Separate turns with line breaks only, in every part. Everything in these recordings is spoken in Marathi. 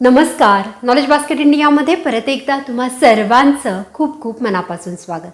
नमस्कार. नॉलेज बास्केट इंडियामध्ये परत एकदा तुम्हा सर्वांचं खूप खूप मनापासून स्वागत.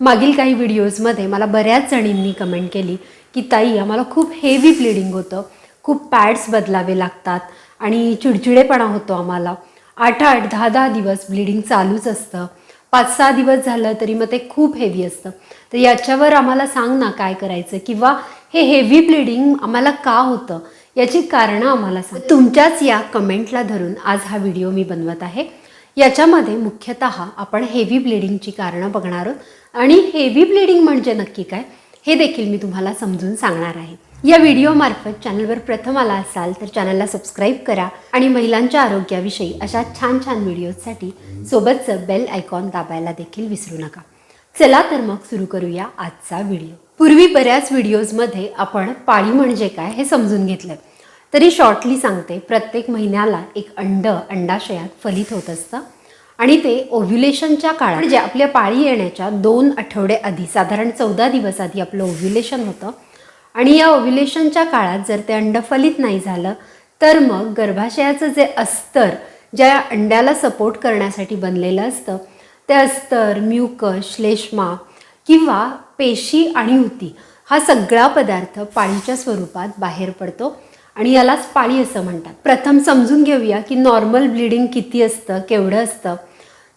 मागील काही व्हिडिओजमध्ये मला बऱ्याच जणींनी कमेंट केली की ताई आम्हाला खूप हेवी ब्लिडिंग होतं. खूप पॅड्स बदलावे लागतात आणि चिडचिडेपणा होतो आम्हाला. आठ आठ दहा दहा दिवस ब्लिडिंग चालूच असतं. पाच सहा दिवस झालं तरी मग ते खूप हेवी असतं. तर याच्यावर आम्हाला सांग ना काय करायचं? किंवा हे हेवी ब्लिडिंग आम्हाला का होतं? याची कारणं आम्हाला सांग. तुमच्याच या कमेंटला धरून आज हा व्हिडिओ मी बनवत आहे. याच्यामध्ये मुख्यतः आपण हेवी ब्लिडिंगची कारणं बघणार आहोत. आणि हेवी ब्लिडिंग म्हणजे नक्की काय हे देखील मी तुम्हाला समजून सांगणार आहे. या व्हिडिओमार्फत चॅनलवर प्रथम आला असाल तर चॅनलला सबस्क्राईब करा आणि महिलांच्या आरोग्याविषयी अशा छान छान व्हिडिओजसाठी सोबतचं बेल आयकॉन दाबायला देखील विसरू नका. चला तर मग सुरू करूया आजचा व्हिडिओ. पूर्वी बऱ्याच व्हिडिओजमध्ये आपण पाळी म्हणजे काय हे समजून घेतलं. तरी शॉर्टली सांगते प्रत्येक महिन्याला एक अंड अंडाशयात फलित होत असतं. आणि ते ओव्ह्युलेशनच्या काळात म्हणजे आपल्या पाळी येण्याच्या दोन आठवडे आधी साधारण चौदा दिवस आधी आपलं ओव्ह्युलेशन होतं. आणि या ओव्ह्युलेशनच्या काळात जर ते अंड फलित नाही झालं तर मग गर्भाशयाचं जे अस्तर ज्या अंड्याला सपोर्ट करण्यासाठी बनलेलं असतं ते अस्तर म्युकस श्लेष्मा किंवा पेशी आणि उती हा सगळा पदार्थ पाळीच्या स्वरूपात बाहेर पडतो आणि यालाच पाळी असं म्हणतात. प्रथम समजून घेऊया की नॉर्मल ब्लिडिंग किती असतं केवढं असतं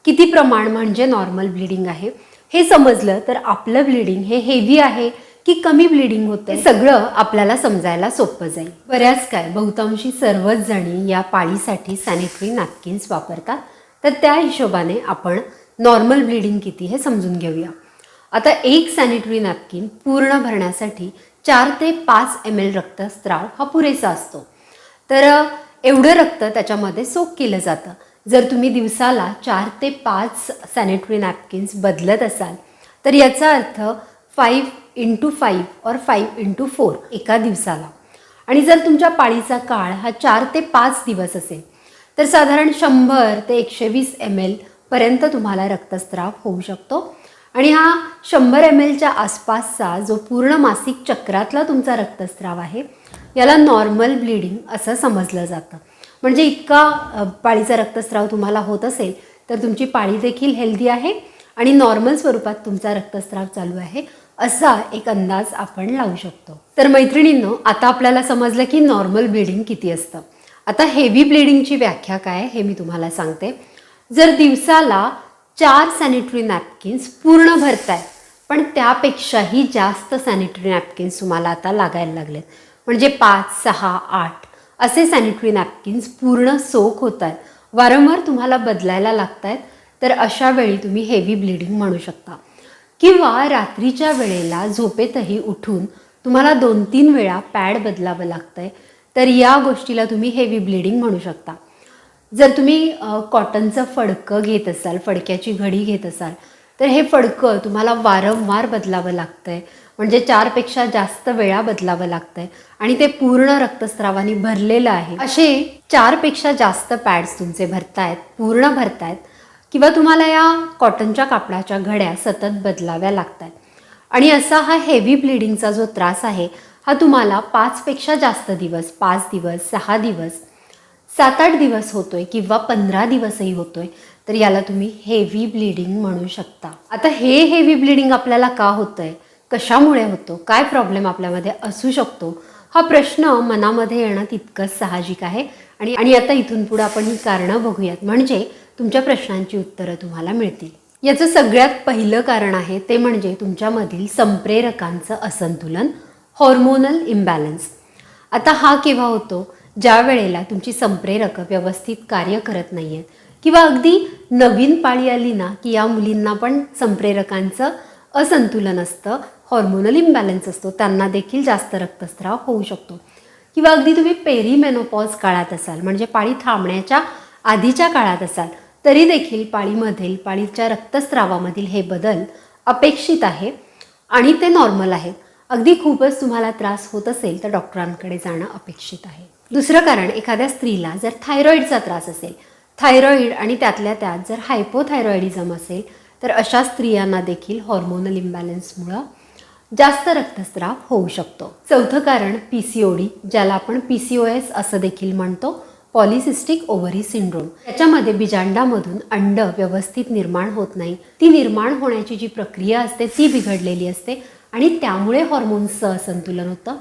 किती प्रमाण म्हणजे नॉर्मल ब्लिडिंग आहे. हे समजलं तर आपलं ब्लिडिंग हे हेवी आहे की कमी ब्लिडिंग होतं? हे सगळं आपल्याला समजायला सोपं जाईल. बऱ्याच काय बहुतांशी सर्वच जणी या पाळीसाठी सॅनिटरी नॅपकिन्स वापरतात. तर त्या हिशोबाने आपण नॉर्मल ब्लिडिंग किती हे समजून घेऊया. आता एक सॅनिटरी नॅपकिन पूर्ण भरण्यासाठी चार ते पाच एम एल रक्तस्राव हा पुरेसा असतो. तर एवढं रक्त त्याच्यामध्ये सोक केलं जातं. जर तुम्ही दिवसाला चार ते पाच सॅनिटरी नॅपकिन्स बदलत असाल तर याचा अर्थ फाईव्ह इंटू फाईव्ह और फाईव्ह इंटू फोर एका दिवसाला. आणि जर तुमच्या पाळीचा काळ हा चार ते पाच दिवस असेल तर साधारण शंभर ते एकशे वीस एम एलपर्यंत तुम्हाला रक्तस्राव होऊ शकतो. आणि हा शंभर एम एलच्या आसपासचा जो पूर्ण मासिक चक्रातला तुमचा रक्तस्राव आहे याला नॉर्मल ब्लिडिंग असं समजलं जातं. म्हणजे इतका पाळीचा रक्तस्राव तुम्हाला होत असेल तर तुमची पाळी देखील हेल्दी आहे आणि नॉर्मल स्वरूपात तुमचा रक्तस्राव चालू आहे असा एक अंदाज आपण लावू शकतो. तर मैत्रिणींनो आता आपल्याला समजलं की नॉर्मल ब्लिडिंग किती असतं. आता हेवी ब्लिडिंगची व्याख्या काय आहे हे मी तुम्हाला सांगते. जर दिवसाला चार सॅनिटरी नॅपकिन्स पूर्ण भरताय. पण त्यापेक्षाही जास्त सॅनिटरी नॅपकिन्स तुम्हाला आता लागायला लागलेत. म्हणजे पाच सहा आठ असे सॅनिटरी नॅपकिन्स पूर्ण सोक होत आहेत वारंवार तुम्हाला बदलायला लागत आहेत तर अशा वेळी तुम्ही हेवी ब्लिडिंग म्हणू शकता. किंवा रात्रीच्या वेळेला झोपेतही उठून तुम्हाला दोन तीन वेळा पॅड बदलावं लागतं आहे तर या गोष्टीला तुम्ही हेवी ब्लिडिंग म्हणू शकता. जर तुम्ही कॉटनचं फडकं घेत असाल फडक्याची घडी घेत असाल तर हे फडकं तुम्हाला वारंवार बदलावं लागतंय. म्हणजे चारपेक्षा जास्त वेळा बदलावं लागतंय. आणि ते पूर्ण रक्तस्रावाने भरलेलं आहे. असे चारपेक्षा जास्त पॅड्स तुमचे भरतायत पूर्ण भरतायत किंवा तुम्हाला या कॉटनच्या कापडाच्या घड्या सतत बदलाव्या लागत आहेत आणि असा हा हेवी ब्लिडिंगचा जो त्रास आहे हा तुम्हाला पाचपेक्षा जास्त दिवस पाच दिवस सहा दिवस सात आठ दिवस होतोय किंवा पंधरा दिवसही होतोय तर याला तुम्ही हेवी ब्लिडिंग म्हणू शकता. आता हे हेवी ब्लिडिंग आपल्याला का होतंय? कशामुळे होतो? काय प्रॉब्लेम आपल्यामध्ये असू शकतो? हा प्रश्न मनामध्ये येणं तितकंच साहजिक आहे. आणि आणि आता इथून पुढे आपण ही कारणं बघूयात. म्हणजे तुमच्या प्रश्नांची उत्तरं तुम्हाला मिळतील. याचं सगळ्यात पहिलं कारण आहे ते म्हणजे तुमच्यामधील संप्रेरकांचं असंतुलन हॉर्मोनल इम्बॅलन्स आता हा केव्हा होतो? ज्या वेळेला तुमची संप्रेरकं व्यवस्थित कार्य करत नाही आहेत किंवा अगदी नवीन पाळी आली ना की या मुलींना पण संप्रेरकांचं असंतुलन असतं हॉर्मोनल इम्बॅलन्स असतो त्यांना देखील जास्त रक्तस्राव होऊ शकतो. किंवा अगदी तुम्ही पेरीमेनोपॉज काळात असाल म्हणजे पाळी थांबण्याच्या आधीच्या काळात असाल तरी देखील पाळीमधील पाळीच्या रक्तस्रावामधील हे बदल अपेक्षित आहे आणि ते नॉर्मल आहेत. अगदी खूपच तुम्हाला त्रास होत असेल तर डॉक्टरांकडे जाणं अपेक्षित आहे. दुसरं कारण एखाद्या स्त्रीला जर थायरॉईडचा त्रास असेल थायरॉईड आणि त्यातल्या त्यात जर हायपोथायरॉईडिझम असेल तर अशा स्त्रियांना देखील हॉर्मोनल इम्बॅलन्समुळं जास्त रक्तस्राव होऊ शकतो. चौथं कारण पी सी ओ डी ज्याला आपण पी सी ओ एस असं देखील म्हणतो पॉलिसिस्टिक ओव्हरी सिंड्रोम त्याच्यामध्ये बिजांडामधून अंड व्यवस्थित निर्माण होत नाही. ती निर्माण होण्याची जी प्रक्रिया असते ती बिघडलेली असते आणि त्यामुळे हॉर्मोन्सचं असंतुलन होतं.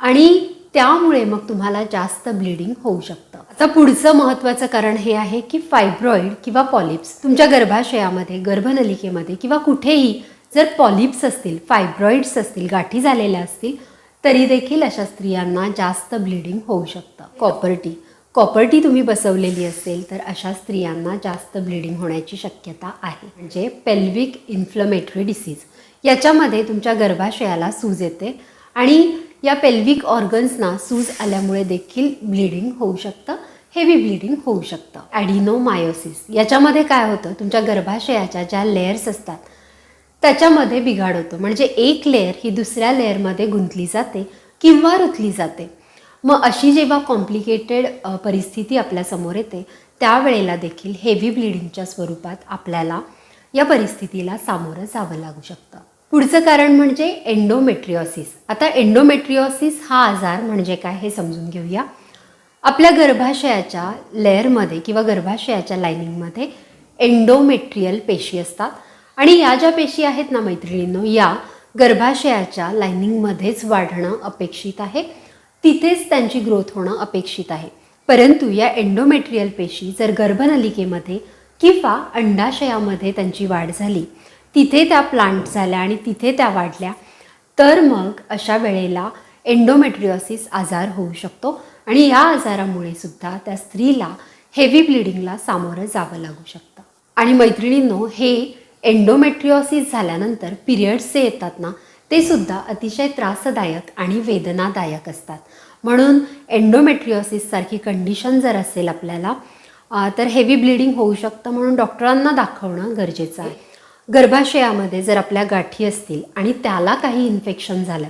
आणि त्यामुळे मग तुम्हाला जास्त ब्लिडिंग होऊ शकतं. आता पुढचं महत्त्वाचं कारण हे आहे की फायब्रॉईड किंवा पॉलिप्स तुमच्या गर्भाशयामध्ये गर्भनलिकेमध्ये किंवा कुठेही जर पॉलिप्स असतील फायब्रॉईड्स असतील गाठी झालेल्या असतील तरी देखील अशा स्त्रियांना जास्त ब्लिडिंग होऊ शकतं. कॉपर्टी कॉपर्टी तुम्ही बसवलेली असेल तर अशा स्त्रियांना जास्त ब्लिडिंग होण्याची शक्यता आहे. म्हणजे पेल्विक इन्फ्लमेटरी डिसीज याच्यामध्ये तुमच्या गर्भाशयाला सूज येते आणि या पेल्विक ऑर्गन्सना सूज आल्यामुळे देखील ब्लिडिंग होऊ शकतं हेवी ब्लिडिंग होऊ शकतं. ॲडिनोमायोसिस याच्यामध्ये काय होतं? तुमच्या गर्भाशयाच्या ज्या लेयर्स असतात त्याच्यामध्ये बिघाड होतो. म्हणजे एक लेअर ही दुसऱ्या लेअरमध्ये गुंतली जाते किंवा रुतली जाते. मग अशी जेव्हा कॉम्प्लिकेटेड परिस्थिती आपल्यासमोर येते त्यावेळेला देखील हेवी ब्लिडिंगच्या स्वरूपात आपल्याला या परिस्थितीला सामोरं जावं लागू शकतं. पुढचं कारण म्हणजे एंडोमेट्रिओसिस आता एंडोमेट्रिओसिस हा आजार म्हणजे काय हे समजून घेऊया. आपल्या गर्भाशयाच्या लेअरमध्ये किंवा गर्भाशयाच्या लाईनिंगमध्ये एंडोमेट्रियल पेशी असतात. आणि या ज्या पेशी आहेत ना मैत्रिणींनो या गर्भाशयाच्या लायनिंगमध्येच वाढणं अपेक्षित आहे. तिथेच त्यांची ग्रोथ होणं अपेक्षित आहे. परंतु या एंडोमेट्रियल पेशी जर गर्भनलिकेमध्ये किंवा अंडाशयामध्ये त्यांची वाढ झाली तिथे त्या प्लांट झाल्या आणि तिथे त्या वाढल्या. तर मग अशा वेळेला एंडोमेट्रिओसिस आजार होऊ शकतो आणि या आजारामुळे सुद्धा त्या स्त्रीला हेवी ब्लिडिंगला सामोरं जावं लागू शकतं. आणि मैत्रिणींनो हे एंडोमेट्रिओसिस झाल्यानंतर पिरियड्स जे येतात ना ते सुद्धा अतिशय त्रासदायक आणि वेदनादायक असतात. म्हणून एंडोमेट्रिओसिससारखी कंडिशन जर असेल आपल्याला तर हेवी ब्लिडिंग होऊ शकतं म्हणून डॉक्टरांना दाखवणं गरजेचं आहे. गर्भाशयामध्ये जर आपल्या गाठी असतील आणि त्याला काही इन्फेक्शन झालं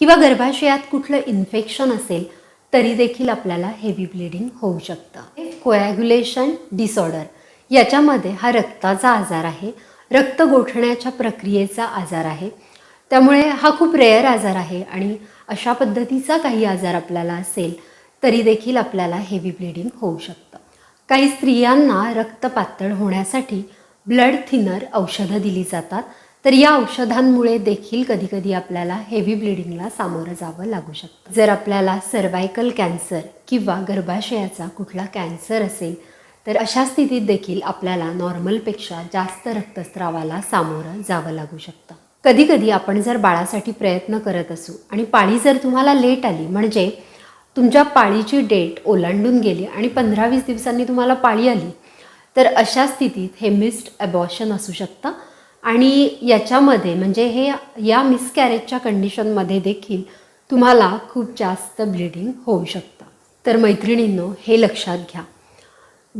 किंवा गर्भाशयात कुठलं इन्फेक्शन असेल तरी देखील आपल्याला हेवी ब्लिडिंग होऊ शकतं. कोॲग्युलेशन डिसऑर्डर याच्यामध्ये हा रक्ताचा आजार आहे. रक्त गोठण्याच्या प्रक्रियेचा आजार आहे. त्यामुळे हा खूप रेअर आजार आहे आणि अशा पद्धतीचा काही आजार आपल्याला असेल तरी देखील आपल्याला हेवी ब्लिडिंग होऊ शकतं. काही स्त्रियांना रक्त पातळ होण्यासाठी ब्लड थिनर औषधं दिली जातात. तर या औषधांमुळे देखील कधीकधी आपल्याला हेवी ब्लिडिंगला सामोरं जावं लागू शकतं. जर आपल्याला सर्वायकल कॅन्सर किंवा गर्भाशयाचा कुठला कॅन्सर असेल तर अशा स्थितीत देखील आपल्याला नॉर्मलपेक्षा जास्त रक्तस्रावाला सामोरं जावं लागू शकतं. कधीकधी आपण जर बाळासाठी प्रयत्न करत असू आणि पाळी जर तुम्हाला लेट आली म्हणजे तुमच्या पाळीची डेट ओलांडून गेली आणि पंधरा वीस दिवसांनी तुम्हाला पाळी आली तर अशा स्थितीत हे मिस्ड अबॉर्शन असू शकतं. आणि याच्यामध्ये म्हणजे हे या मिसकॅरेजच्या कंडिशनमध्ये देखील तुम्हाला खूप जास्त ब्लिडिंग होऊ शकतं. तर मैत्रिणींनो हे लक्षात घ्या.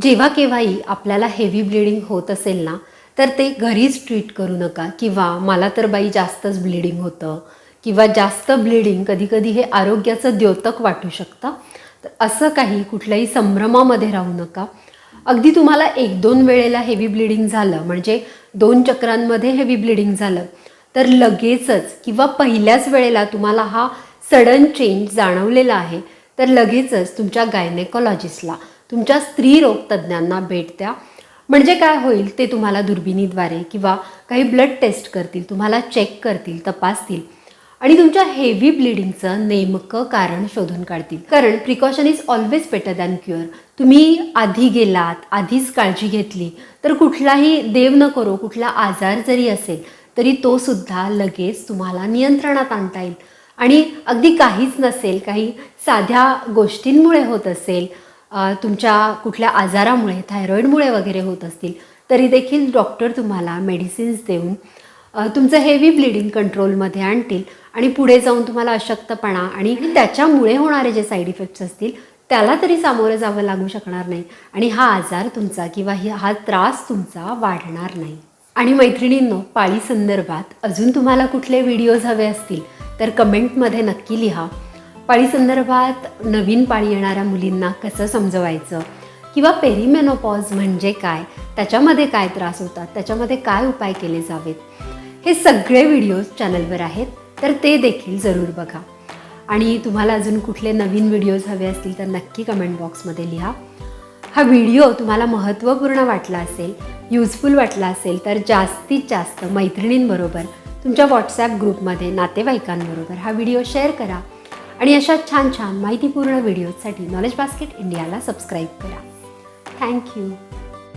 जेव्हा केव्हाही आपल्याला हेवी ब्लिडिंग होत असेल ना तर ते घरीच ट्रीट करू नका किंवा मला तर बाई जास्तच ब्लिडिंग होतं किंवा जास्त ब्लिडिंग कधीकधी हे आरोग्याचं द्योतक वाटू शकतं. तर असं काही कुठल्याही संभ्रमामध्ये राहू नका. अगदी तुम्हाला एक दोन वेळेला हेवी ब्लिडिंग झालं म्हणजे दोन चक्रांमध्ये हेवी ब्लिडिंग झालं तर लगेचच किंवा पहिल्याच वेळेला तुम्हाला हा सडन चेंज जाणवलेला आहे तर लगेचच तुमच्या गायनेकॉलॉजिस्टला तुमच्या स्त्रीरोग तज्ज्ञांना भेट द्या. म्हणजे काय होईल ते तुम्हाला दुर्बिणीद्वारे किंवा काही ब्लड टेस्ट करतील तुम्हाला चेक करतील तपासतील आणि तुमच्या हेवी ब्लिडिंगचं नेमकं कारण शोधून काढतील. कारण precaution is always better than cure तुम्ही आधी गेलात आधीच काळजी घेतली तर कुठलाही देव न करो कुठला आजार जरी असेल तरी तो सुद्धा लगेच तुम्हाला नियंत्रणात आणता येईल. आणि अगदी काहीच नसेल काही साध्या गोष्टींमुळे होत असेल तुमच्या कुठल्या आजारामुळे थायरॉईडमुळे वगैरे होत असतील तरी देखील डॉक्टर तुम्हाला मेडिसिन्स देऊन तुमचं हेवी ब्लिडिंग कंट्रोलमध्ये आणतील आणि पुढे जाऊन तुम्हाला अशक्तपणा आणि त्याच्यामुळे होणारे जे साईड इफेक्ट्स असतील त्याला तरी सामोरं जावं लागू शकणार नाही. आणि हा आजार तुमचा किंवा हा त्रास तुमचा वाढणार नाही. आणि मैत्रिणींनो पाळी संदर्भात अजून तुम्हाला कुठले व्हिडिओज हवे असतील तर कमेंटमध्ये नक्की लिहा. पाळी संदर्भात नवीन पाळी येणाऱ्या मुलींना कसं समजवायचं? किंवा पेरिमेनोपॉज म्हणजे काय? त्याच्यामध्ये काय त्रास होतात? त्याच्यामध्ये काय उपाय केले जावेत? हे सगळे व्हिडिओज चॅनलवर आहेत तर ते देखील जरूर बघा. आणि तुम्हाला अजून कुठले नवीन व्हिडिओज हवे असतील तर नक्की कमेंट बॉक्समध्ये लिहा. हा व्हिडिओ तुम्हाला महत्त्वपूर्ण वाटला असेल युजफुल वाटला असेल तर जास्तीत जास्त मैत्रिणींबरोबर तुमच्या व्हॉट्सॲप ग्रुपमध्ये नातेवाईकांबरोबर हा व्हिडिओ शेअर करा. आणि अशा छान छान माहितीपूर्ण व्हिडिओजसाठी नॉलेज बास्केट इंडियाला सबस्क्राईब करा. Thank you